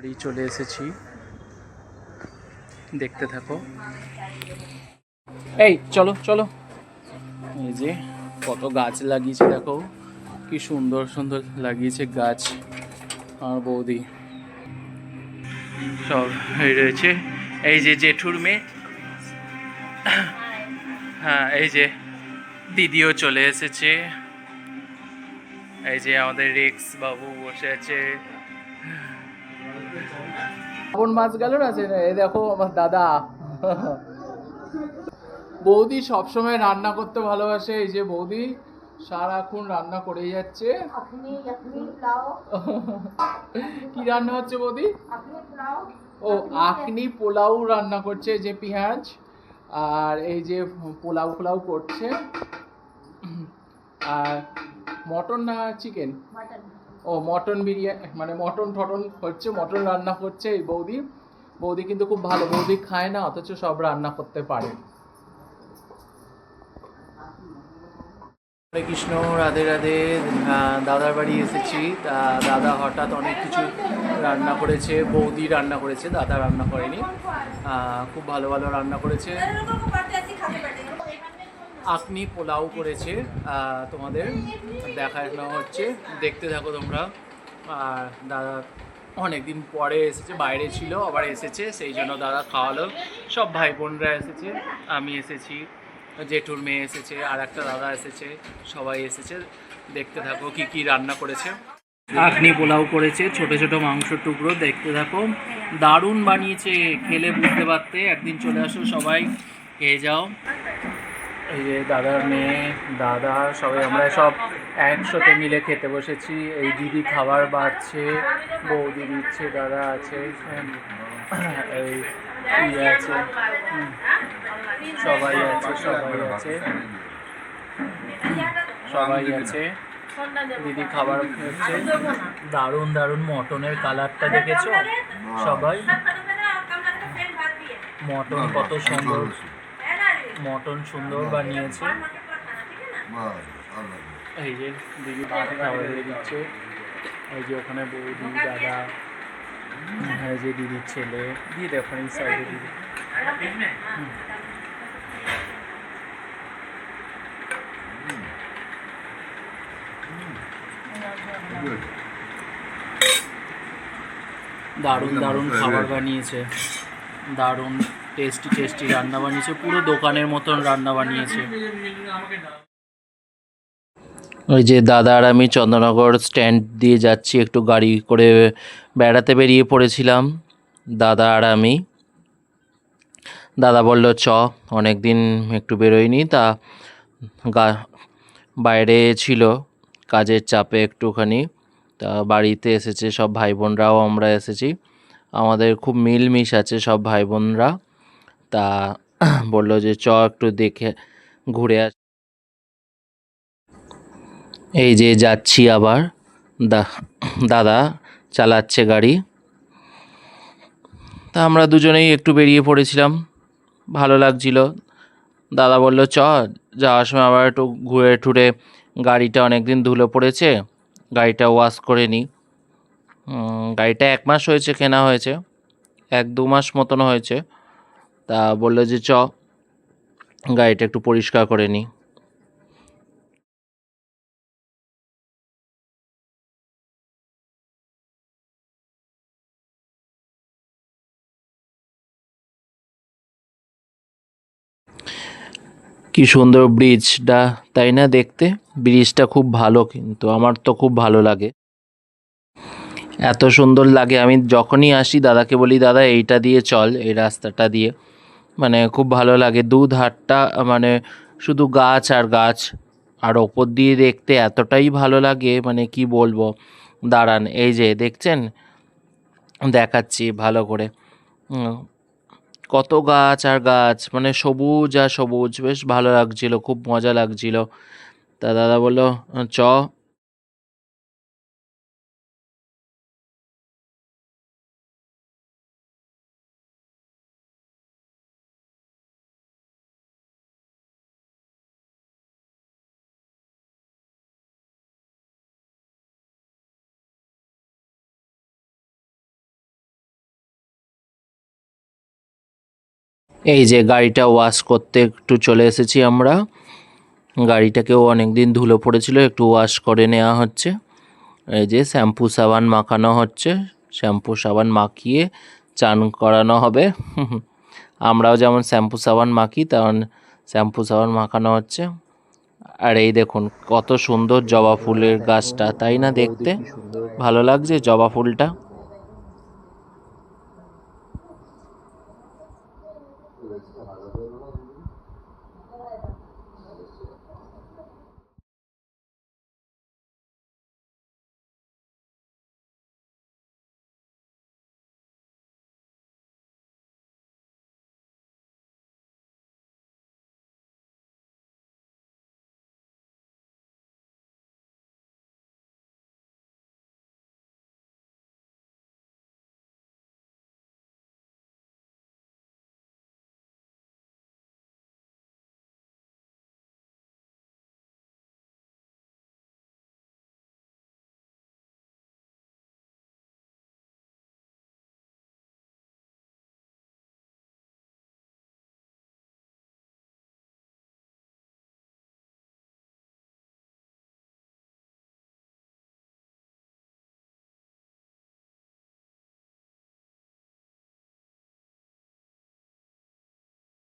বাড়ি চলে এসেছি। দেখতে থাকো। এই, চলো চলো। এই যে কত গাছ লাগিয়েছে, দেখো। কি সুন্দর সুন্দর লাগিয়েছে গাছ আমার বৌদি। সব এই রয়েছে। এই যে জেঠুর মেয়ে। হ্যাঁ এই যে দিদিও চলে এসেছে। এই যে আমাদের রিক্স বাবু বসে আছে। শ্রাবণ মাছ গেল না যে এই দেখো আমার দাদা। বৌদি সবসময় রান্না করতে ভালোবাসে এই যে বৌদি সারাক্ষণ রান্না করে যাচ্ছে। কি রান্না হচ্ছে বৌদি? ও আখনি পোলাও রান্না করছে যে পেঁয়াজ আর এই যে পোলাও পোলাও করছে। আর মটন না চিকেন ও, মটন বিরিয়ানি মানে মটন টটন হচ্ছে, মটন রান্না করছে এই বৌদি। বৌদি কিন্তু খুব ভালো, বৌদি খায় না, অথচ সব রান্না করতে পারে। হরে কৃষ্ণ, রাধে রাধে দাদার বাড়ি এসেছি। তা দাদা হঠাৎ অনেক কিছু রান্না করেছে, বৌদি রান্না করেছে, দাদা রান্না করেনি। খুব ভালো ভালো রান্না করেছে। আপনি পোলাও করেছে তোমাদের দেখানো হচ্ছে। দেখতে থাকো তোমরা। আর দাদা অনেকদিন পরে এসেছে, বাইরে ছিল, আবার এসেছে, সেই জন্য দাদা খাওয়ালো। সব ভাই বোনরা এসেছে, আমি এসেছি, জেঠুর মেয়ে এসেছে, আর একটা দাদা এসেছে, সবাই এসেছে। দেখতে থাকো কি কি রান্না করেছে। আখনি পোলাও করেছে, ছোট ছোট মাংস টুকরো, দেখতে থাকো। দারুণ বানিয়েছে, খেলে বুঝতে পারতে। একদিন চলে আসো সবাই, খেয়ে যাও। এই যে দাদার মেয়ে দাদা সবাই আমরা সব একসাথে মিলে খেতে বসেছি। এই দিদি খাবার বাড়ছে বৌদি দিচ্ছে দাদা আছে হ্যাঁ, এই ইয়ে আছে সবাই আছে সবাই আছে সবাই আছে। দিদি খাবার হচ্ছে দারুণ দারুণ মটনের কালারটা দেখেছ? সবাই? মটন কত সুন্দর। মটন সুন্দর বানিয়েছে। এই যে দিদি ভাতে খাবার দিয়ে দিচ্ছে। এই যে ওখানে বৌদি, দাদা, এই যে দিদির ছেলে। দিয়ে দেখো এই সাইডে দিদি। দারুণ দারুণ খাবার বানিয়েছে। দারুণ। টেস্টি টেস্টি রান্না বানিয়েছে, পুরো দোকানের মতন রান্না বানিয়েছে। ওই যে দাদা আর আমি চন্দ্রনগর স্ট্যান্ড দিয়ে যাচ্ছি, একটু গাড়ি করে বেড়াতে বেরিয়ে পড়েছিলাম, দাদা আর আমি। দাদা বলল, চ অনেক দিন একটু বেরোয়নি, তা গা, বাইরে ছিল, কাজের চাপে একটুখানি, তা বাড়িতে এসেছে সব ভাই বোনরাও, আমরা এসেছি। আমাদের খুব মিলমিশ আছে সব ভাই বোনরা। তা বলল যে, চ, একটু দেখে ঘুরে আস। এই যে যাচ্ছি আবার দাদা চালাচ্ছে গাড়ি। তা আমরা দুজনেই একটু বেরিয়ে পড়েছিলাম, ভালো লাগছিল। দাদা বলল, চ, যাওয়ার সময় আবার একটু ঘুরে টুরে গাড়িটা অনেক দিন ধুলো পড়েছে, গাড়িটা ওয়াশ করে নিই। গাড়িটা এক মাস হয়েছে, কেনা হয়েছে। এক দু মাস মতন হয়েছে। তা বলল যে, চ, গাড়িটা একটু পরিষ্কার করে নিই কি সুন্দর ব্রিজটা, তাই না দেখতে? ব্রিজটা খুব ভালো কিন্তু আমার তো খুব ভালো লাগে। এত সুন্দর লাগে, আমি যখনই আসি, দাদাকে বলি, দাদা, এইটা দিয়ে চল, এই রাস্তাটা দিয়ে। মানে খুব ভালো লাগে। দুধারটা মানে শুধু গাছ আর গাছ, আর ওপর দিয়ে দেখতে এতটাই ভালো লাগে মানে কি বলব? দাঁড়ান, এই যে দেখছেন? দেখাচ্ছি ভালো করে। কত গাছ আর গাছ মানে সবুজ আর সবুজ, বেশ ভালো লাগছিল, খুব মজা লাগছিল। তা দাদা বলল, চ এই যে গাড়িটা ওয়াশ করতে একটু চলে এসেছি আমরা। গাড়িটাকেও অনেক দিন ধুলো পড়েছিল একটু ওয়াশ করে নেওয়া হচ্ছে। এই যে শ্যাম্পু সাবান মাখানো হচ্ছে শ্যাম্পু সাবান মাখিয়ে চান করানো হবে। আমরাও যেমন শ্যাম্পু সাবান মাখি তেমন শ্যাম্পু সাবান মাখানো হচ্ছে। আর এই দেখুন কত সুন্দর জবা ফুলের গাছটা তাই না দেখতে? ভালো লাগছে জবা ফুলটা? 그랬어. 나가서